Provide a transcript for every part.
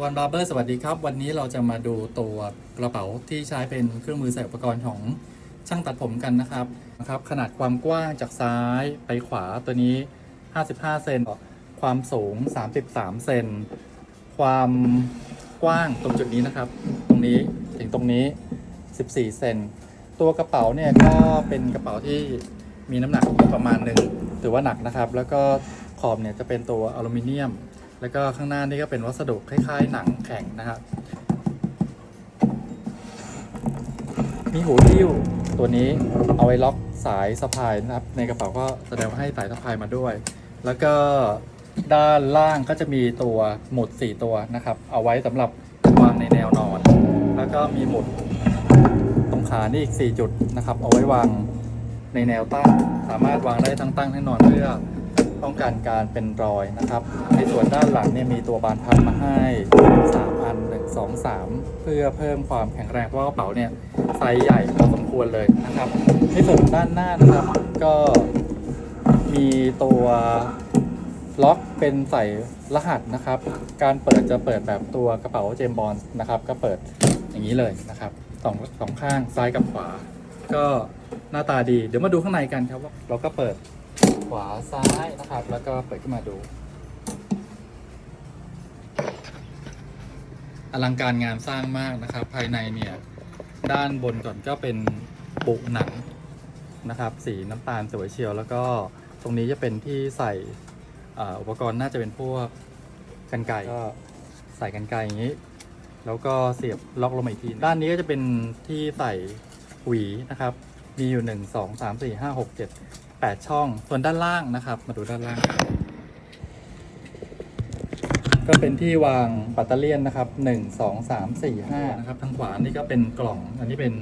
ตะวันบาร์เบอร์สวัสดีครับ วันนี้เราจะมาดูตัวกระเป๋าที่ใช้เป็นเครื่องมือใส่อุปกรณ์ของช่างตัดผมกันนะครับนะครับขนาดความกว้างจากซ้ายไปขวาตัวนี้ 55 เซนความสูง 33 เซนความกว้างตรงจุดนี้นะครับ ตรงนี้ถึงตรงนี้ 14 เซนตัวกระเป๋าเนี่ยก็เป็นกระเป๋าที่มีน้ำหนักประมาณหนึ่งถือว่าหนักนะครับ แล้วก็ขอบเนี่ยจะเป็นตัวอลูมิเนียม แล้วก็ข้างหน้านี่ก็เป็นวัสดุคล้ายๆ หนังแข็งนะครับ มีหูทิ้วตัวนี้เอาไว้ล็อกสายสะพายนะครับ ในกระเป๋าก็แสดงว่าให้สายสะพายมาด้วย แล้วก็ด้านล่างก็จะมีตัวหมุด 4 ตัวนะครับ เอาไว้สำหรับวางในแนวนอน แล้วก็มีหมุดตรงขานี่อีก 4 จุดนะครับ เอาไว้วางในแนวตั้ง สามารถวางได้ทั้งตั้งทั้งนอนเพื่อ ป้องกันการเป็นรอยนะครับ ในส่วนด้านหลังเนี่ยมีตัวบานพับมาให้3อัน1 2 3 เพื่อเพิ่มความแข็งแรงเพราะกระเป๋าเนี่ยไซส์ใหญ่พอสมควรเลยนะครับ ในส่วนด้านหน้านะครับก็มีตัวล็อกเป็นใส่รหัสนะครับ การเปิดจะเปิดแบบตัวกระเป๋าเจมบอลนะครับ ก็เปิดอย่างนี้เลยนะครับสองสองข้างซ้ายกับขวา ก็หน้าตาดีเดี๋ยวมาดูข้างในกันครับว่าเราก็เปิด ขวาซ้ายนะครับ แล้วก็เปิดขึ้นมาดู อลังการงานสร้างมากนะครับ ภายในเนี่ย ด้านบนก่อนก็เป็นปุหนังนะครับ สีน้ำตาลสวยเชียว แล้วก็ตรงนี้จะเป็นที่ใส่อ่าอุปกรณ์น่าจะเป็นพวกกันไกรก็ใส่กันไกรอย่างนี้ แล้วก็เสียบล็อกลงมาอีกที ด้านนี้ก็จะเป็นที่ใส่หวีนะครับ มีอยู่1 2 3 4 5 6 7 8ช่อง ส่วนด้านล่างนะครับ มาดูด้านล่าง ก็เป็นที่วางปัตเตอร์เลียนนะครับ1 2 3 4 5นะครับทางขวานี่ก็เป็นกล่อง อันนี้เป็น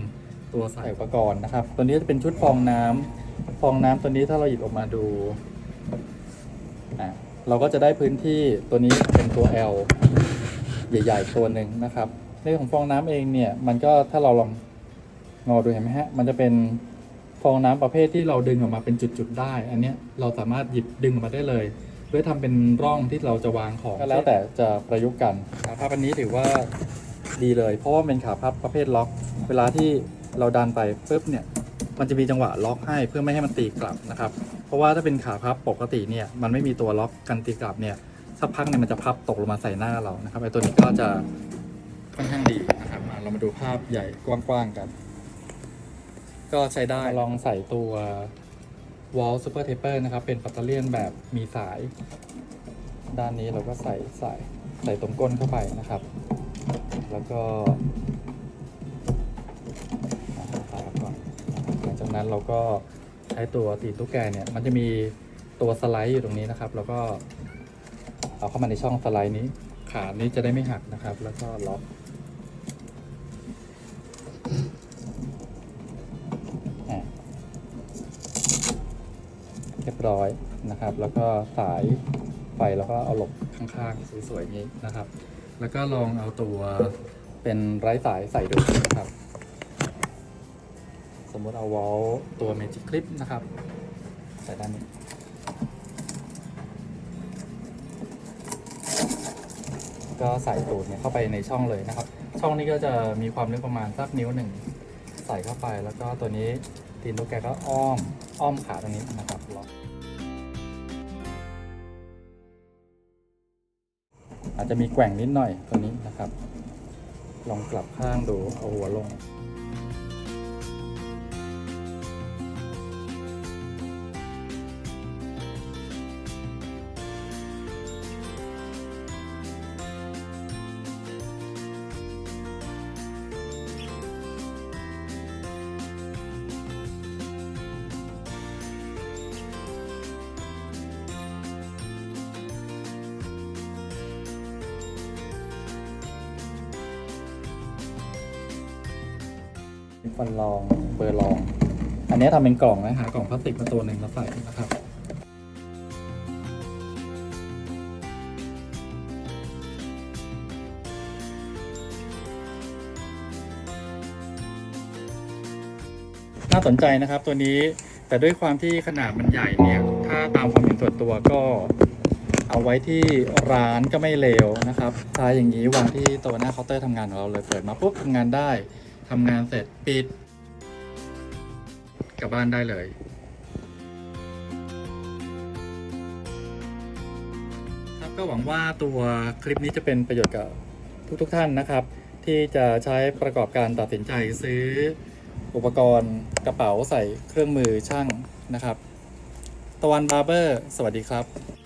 ตัวใส่อุปกรณ์นะครับ ตัวนี้จะเป็นชุดฟองน้ำฟองน้ำตัวนี้ถ้าเราหยิบออกมาดูอะเราก็จะได้พื้นที่ตัวนี้เป็นตัว L ใหญ่ ๆ ตัวหนึ่งนะครับเรื่องของฟองน้ำเองเนี่ย มันก็ถ้าเราลอง งอดูเห็นไหมฮะ มันจะเป็นฟองน้ำประเภทที่เราดึงออกมาเป็นจุดๆได้ อันเนี้ยเราสามารถหยิบดึงออกมาได้เลยเพื่อทำเป็นร่องที่เราจะวางของก็แล้วแต่จะประยุกต์กันขาพับอันนี้ถือว่าดีเลย เพราะว่าเป็นขาพับประเภทล็อก เวลาที่เราดันไปปุ๊บเนี่ยมันจะมีจังหวะล็อกให้เพื่อไม่ให้มันตีกลับนะครับ เพราะว่าถ้าเป็นขาพับปกติเนี่ยมันไม่มีตัวล็อกกันตีกลับเนี่ยสักพักเนี่ยมันจะพับตกลงมาใส่หน้าเรานะครับไอ้ตัวนี้ก็จะค่อนข้างดีนะครับอะเรามาดูภาพใหญ่กว้างๆกัน ก็ใช้ได้ ลองใส่ตัว wall super taper นะครับ เป็นปัตเตอร์เลียนแบบมีสาย ด้านนี้เราก็ใส่ใส่ใส่ตรงก้นเข้าไปนะครับ แล้วก็ใส่ก่อนหลังจากนั้นเราก็ใช้ตัวตีตุ๊กแกเนี่ย มันจะมีตัวสไลด์อยู่ตรงนี้นะครับ แล้วก็เอาเข้ามาในช่องสไลด์นี้ ขานี้จะได้ไม่หักนะครับ แล้วก็ล็อก เรียบร้อยนะครับ แล้วก็สายไฟแล้วก็เอาหลบข้างๆสวยๆอย่างนี้นะครับ แล้วก็ลองเอาตัวเป็นไร้สายใส่ดูนะครับ สมมติเอาวอลตัว Magic Clip นะครับ ใส่ด้านนี้ก็ใส่ตูดเนี่ยเข้าไปในช่องเลยนะครับ ช่องนี้ก็จะมีความลึกประมาณสักนิ้วหนึ่ง ใส่เข้าไปแล้วก็ตัวนี้ตีนลูกแกก็อ้อมอ้อมขาตรงนี้นะครับ อาจจะมีแกว่งนิดหน่อยตัวนี้นะครับ ลองกลับข้างดูเอาหัวลง ฟันรองเบอร์รอง อันนี้ทำเป็นกล่องนะหากล่องพลาสติกมาตัวหนึ่งแล้วใส่นะครับน่าสนใจนะครับตัวนี้แต่ด้วยความที่ขนาดมันใหญ่เนี่ย ถ้าตามความเห็นส่วนตัวก็เอาเอาไว้ที่ร้านก็ไม่เลวนะครับใช้อย่างนี้วางที่ตัวหน้าเคาน์เตอร์ทำงานของเราเลยเปิดมาปุ๊บทำงานได้ ทำงานเสร็จปิด กลับบ้านได้เลย ครับก็หวังว่าตัวคลิปนี้จะเป็นประโยชน์กับทุกๆทท่านนะครับ ที่จะใช้ประกอบการตัดสินใจซื้ออุปกรณ์กระเป๋าใส่เครื่องมือช่างนะครับ ตะวันบาร์เบอร์ สวัสดีครับ